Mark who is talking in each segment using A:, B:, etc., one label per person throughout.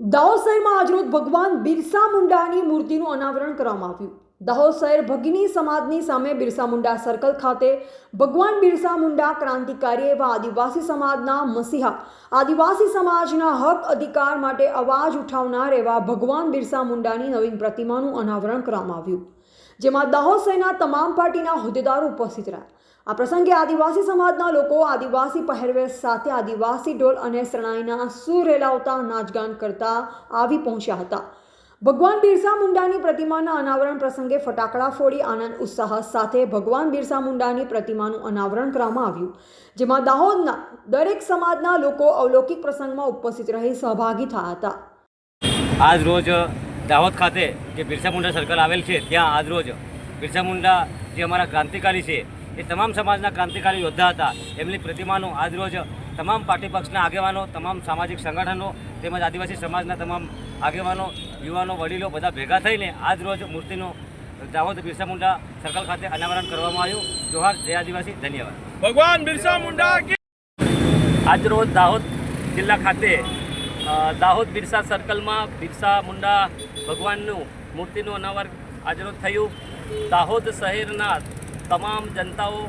A: દાહોદ શહેરમાં આજરોજ ભગવાન બિરસા મુંડાની મૂર્તિનું અનાવરણ કરવામાં આવ્યું. દાહોદ શહેર ભગિની સમાજની સામે બિરસા મુંડા સર્કલ ખાતે ભગવાન બિરસા મુંડા ક્રાંતિકારી એવા આદિવાસી સમાજના મસીહા, આદિવાસી સમાજના હક અધિકાર માટે અવાજ ઉઠાવનાર એવા ભગવાન બિરસા મુંડાની નવીન પ્રતિમાનું અનાવરણ કરવામાં આવ્યું. જેમાં દાહોદ સહિતના તમામ પાર્ટીના હોદ્દેદારો ઉપસ્થિત રહ્યા. આ પ્રસંગે આદિવાસી સમાજના લોકો આદિવાસી પહેરવેશ સાથે આદિવાસી ઢોલ અને શરણાઈના સૂર રેલાવતા નાચગાન કરતા આવી પહોંચ્યા હતા. ભગવાન બિરસા મુંડાની પ્રતિમાના અનાવરણ પ્રસંગે ફટાકડા ફોડી આનંદ ઉત્સાહ સાથે ભગવાન બિરસા મુંડાની પ્રતિમાનું અનાવરણ કરવામાં આવ્યું, જેમાં દાહોદના દરેક સમાજના લોકો અવલૌકિક પ્રસંગમાં ઉપસ્થિત રહી સહભાગી થયા હતા.
B: આજ રોજ દાહોદ ખાતે જે બિરસા મુંડા સર્કલ આવેલ છે ત્યાં આજ રોજ બિરસા મુંડા જે અમારા ક્રાંતિકારી છે એ તમામ સમાજના ક્રાંતિકારી યોદ્ધા હતા. એમની પ્રતિમાનું આજ રોજ તમામ પાર્ટી પક્ષના આગેવાનો તમામ સામાજિક સંગઠનો તેમજ આદિવાસી સમાજના તમામ આગેવાનો યુવાનો વડીલો બધા ભેગા થઈને આજ રોજ મૂર્તિનું દાહોદ બિરસા મુંડા સર્કલ ખાતે અનાવરણ કરવામાં આવ્યું. જોહાર જય આદિવાસી ધન્યવાદ.
C: ભગવાન બિરસા મુંડા
D: આજરોજ દાહોદ જિલ્લા ખાતે દાહોદ બિરસા સર્કલમાં બિરસા મુંડા ભગવાનનું મૂર્તિનું અનાવર આજરોજ થયું. દાહોદ શહેરના તમામ જનતાઓ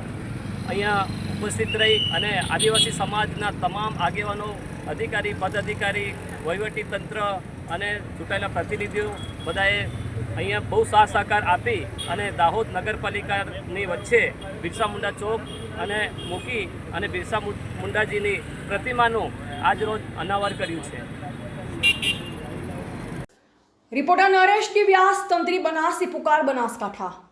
D: અહીંયા ઉપસ્થિત રહી અને આદિવાસી સમાજના તમામ આગેવાનો, અધિકારી, પદાધિકારી, વહીવટી તંત્ર અને ચૂંટાયેલા પ્રતિનિધિઓ બધાએ અહીંયા બહુ સાથ સહકાર આપી અને દાહોદ નગરપાલિકાની વચ્ચે બિરસા મુંડા ચોક અને મૂકી અને બિરસા મુંડાજીની પ્રતિમાનું આજરોજ અનાવર કર્યું છે.
A: રિપોર્ટર નરેશ વ્યાસ તંત્રી બનાસી પુકાર બનાસકાંઠા.